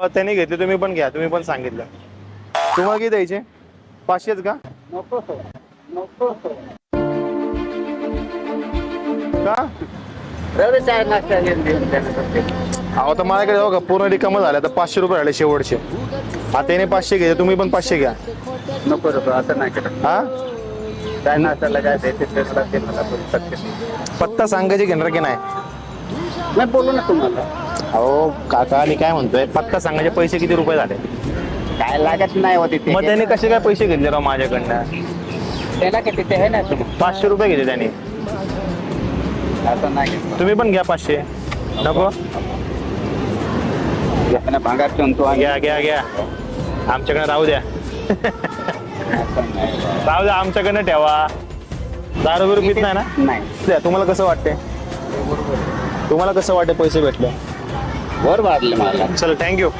त्यांनी घेतले तुम्ही पण घ्या तुम्ही पण सांगितलं. तुम्हाला किती द्यायचे? पाचशेच का? का. अहो तर माझ्याकडे बघा पूर्ण रिकामं झालं तर पाचशे रुपये राहिले शेवटचे. आता त्याने पाचशे घ्यायचे तुम्ही पण पाचशे घ्या. नको नको असं नाही हा? नाश्त्याला काय द्यायचे शकते पत्ता सांगायची घेणार की नाही बोलू ना तुम्हाला. अहो काका मी काय म्हणतोय पत्ता सांगायचे पैसे किती रुपये झाले? काय लागत नाही होती मग त्याने कसे काय पैसे घेतले राव माझ्याकडनं? त्याला किती ते आहे ना तुम्ही? पाचशे रुपये घेतले त्याने. असं नाही घेतलं. तुम्ही पण घ्या पाचशे. नको? भांगार ठेवून तो आणि घ्या घ्या घ्या. आमच्याकडे राहू द्या. असं नाही. राहू द्या आमच्याकडनं ठेवा. दारू बिरू पित नाही ना? नाही. द्या तुम्हाला कसं वाटते तुम्हाला कसं वाटते पैसे भेटले? वर वाढले मला चल थँक्यू